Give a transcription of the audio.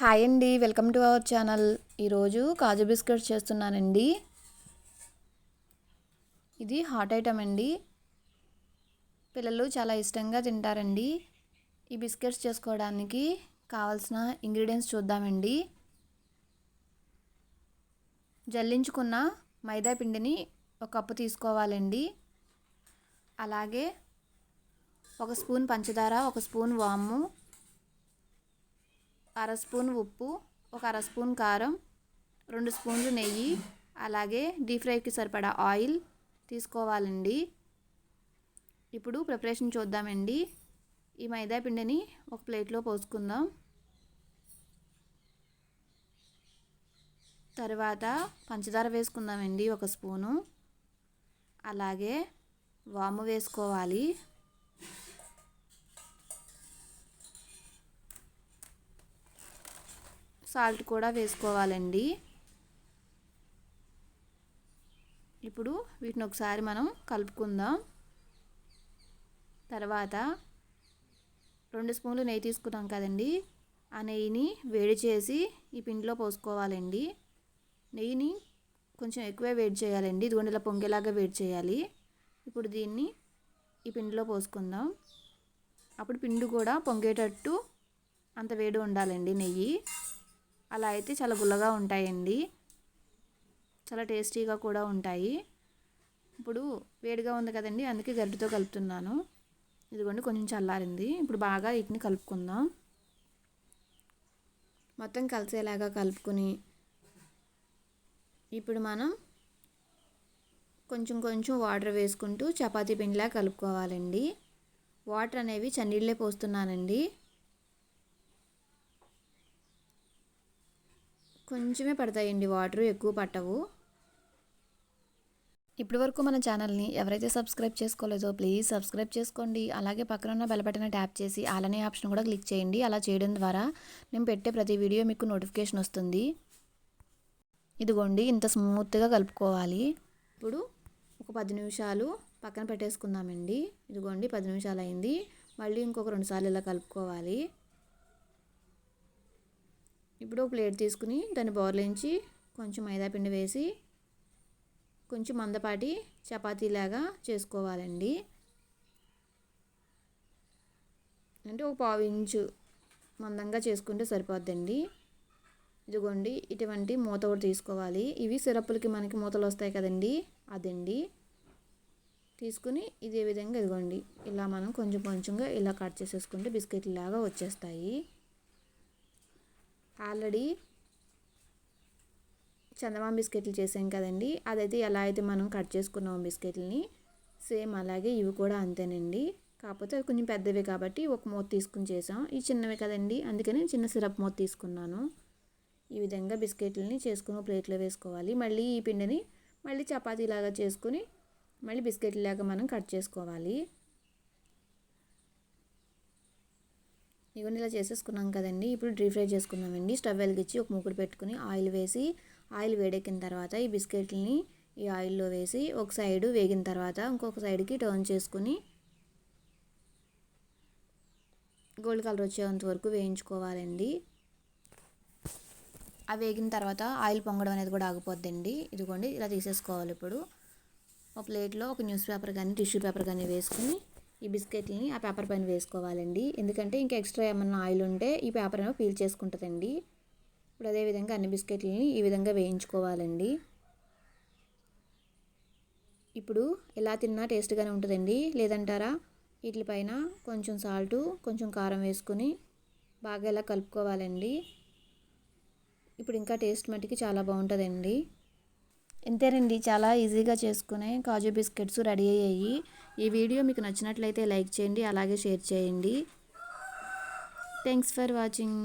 Hi అండి welcome to our channel. ఈరోజు కాజు biscuits చేస్తున్నానండి. ఇది హాట్ ఐటమ్ అండి. పిల్లలు చాలా ఇష్టంగా తింటారండి. ఈ బిస్కెట్స్ చేసుకోవడానికి కావాల్సిన ఇంగ్రీడియంట్స్ చూద్దామండి. జల్లించుకున్న మైదా పిండిని ఒక కప్పు తీసుకోవాలండి. అలాగే ఒక స్పూన్ పంచదార ఒక స్పూన్ వాము అర స్పూన్ ఉప్పు ఒక అర స్పూన్ కారం రెండు స్పూన్లు నెయ్యి అలాగే డీప్ ఫ్రైకి సరిపడా ఆయిల్ తీసుకోవాలండి. ఇప్పుడు ప్రిపరేషన్ చూద్దామండి. ఈ మైదా పిండిని ఒక ప్లేట్లో పోసుకుందాం. తర్వాత పంచదార వేసుకుందామండి ఒక స్పూను. అలాగే వాము వేసుకోవాలి. సాల్ట్ కూడా వేసుకోవాలండి. ఇప్పుడు వీటిని ఒకసారి మనం కలుపుకుందాం. తర్వాత రెండు స్పూన్లు నెయ్యి తీసుకున్నాం కదండి. ఆ నెయ్యిని వేడి చేసి ఈ పిండిలో పోసుకోవాలండి. నెయ్యిని కొంచెం ఎక్కువే వేడి చేయాలండి. ఇదిగోండి ఇలా పొంగేలాగా వేడి చేయాలి. ఇప్పుడు దీన్ని ఈ పిండిలో పోసుకుందాం. అప్పుడు పిండి కూడా పొంగేటట్టు అంత వేడి ఉండాలండి నెయ్యి. అలా అయితే చాలా గుల్లగా ఉంటాయండి. చాలా టేస్టీగా కూడా ఉంటాయి. ఇప్పుడు వేడిగా ఉంది కదండి అందుకే గడ్డితో కలుపుతున్నాను. ఇదిగోండి కొంచెం చల్లారింది. ఇప్పుడు బాగా వీటిని కలుపుకుందాం. మొత్తం కలిసేలాగా కలుపుకొని ఇప్పుడు మనం కొంచెం కొంచెం వాటర్ వేసుకుంటూ చపాతీ పిండిలా కలుపుకోవాలండి. వాటర్ అనేవి చన్నీళ్ళే పోస్తున్నానండి. కొంచెమే పడతాయండి. వాటర్ ఎక్కువ పట్టవు. ఇప్పటి వరకు మన ఛానల్ని ఎవరైతే సబ్స్క్రైబ్ చేసుకోలేదో ప్లీజ్ సబ్స్క్రైబ్ చేసుకోండి. అలాగే పక్కన ఉన్న బెల్ ట్యాప్ చేసి అలానే ఆప్షన్ కూడా క్లిక్ చేయండి. అలా చేయడం ద్వారా నేను పెట్టే ప్రతి వీడియో మీకు నోటిఫికేషన్ వస్తుంది. ఇదిగోండి ఇంత స్మూత్గా కలుపుకోవాలి. ఇప్పుడు ఒక పది నిమిషాలు పక్కన పెట్టేసుకుందామండి. ఇదిగోండి పది నిమిషాలు అయింది. మళ్ళీ ఇంకొక రెండు సార్లు ఇలా కలుపుకోవాలి. ఇప్పుడు ఒక ప్లేట్ తీసుకుని దాన్ని బోర్లించి కొంచెం మైదాపిండి వేసి కొంచెం మందపాటి చపాతీలాగా చేసుకోవాలండి. అంటే ఒక పావు ఇంచు మందంగా చేసుకుంటే సరిపోద్దండి. ఇదిగోండి ఇటువంటి మూత కూడా తీసుకోవాలి. ఇవి సిరప్పులకి మనకి మూతలు వస్తాయి కదండి అదండి. తీసుకుని ఇదే విధంగా ఇదిగోండి ఇలా మనం కొంచెం కొంచెంగా ఇలా కట్ చేసేసుకుంటే బిస్కెట్ లాగా వచ్చేస్తాయి. ఆల్రెడీ చందమామ బిస్కెట్లు చేసాం కదండి. అదైతే ఎలా అయితే మనం కట్ చేసుకున్నాం బిస్కెట్లని సేమ్ అలాగే ఇవి కూడా అంతేనండి. కాకపోతే కొంచెం పెద్దవి కాబట్టి ఒక మూత తీసుకుని చేసాం. ఇవి చిన్నవి కదండి అందుకని చిన్న సిరప్ మూత తీసుకున్నాను. ఈ విధంగా బిస్కెట్లని చేసుకుని ప్లేట్లో వేసుకోవాలి. మళ్ళీ ఈ పిండిని మళ్ళీ చపాతీలాగా చేసుకుని మళ్ళీ బిస్కెట్లాగా మనం కట్ చేసుకోవాలి. ఇవన్నీ ఇలా చేసేసుకున్నాం కదండి. ఇప్పుడు డీప్ ఫ్రై చేసుకుందామండి. స్టవ్ వెలిగించి ఒక మూకుడు పెట్టుకుని ఆయిల్ వేసి ఆయిల్ వేడెక్కిన తర్వాత ఈ బిస్కెట్లని ఈ ఆయిల్లో వేసి ఒక సైడు వేగిన తర్వాత ఇంకొక సైడ్కి టర్న్ చేసుకుని గోల్డ్ కలర్ వచ్చేంత వరకు వేయించుకోవాలండి. ఆ వేగిన తర్వాత ఆయిల్ పొంగడం అనేది కూడా ఆగిపోద్దండి. ఇదిగోండి ఇలా తీసేసుకోవాలి ఇప్పుడు. ఒక ప్లేట్లో ఒక న్యూస్ పేపర్ కానీ టిష్యూ పేపర్ కానీ వేసుకుని ఈ బిస్కెట్ని ఆ పేపర్ పైన వేసుకోవాలండి. ఎందుకంటే ఇంకా ఎక్స్ట్రా ఏమన్నా ఆయిల్ ఉంటే ఈ పేపర్ ఏమో పీల్ చేసుకుంటుందండి. ఇప్పుడు అదేవిధంగా అన్ని బిస్కెట్లని ఈ విధంగా వేయించుకోవాలండి. ఇప్పుడు ఎలా తిన్నా టేస్ట్గానే ఉంటుందండి. లేదంటారా? వీటిపైన కొంచెం సాల్టు కొంచెం కారం వేసుకుని బాగా ఇలా కలుపుకోవాలండి. ఇప్పుడు ఇంకా టేస్ట్ మట్టికి చాలా బాగుంటుందండి. ఇంతేనండి చాలా ఈజీగా చేసుకునే కాజు బిస్కెట్స్ రెడీ అయ్యాయి. ఈ వీడియో మీకు నచ్చినట్లయితే లైక్ చేయండి అలాగే షేర్ చేయండి. Thanks for watching.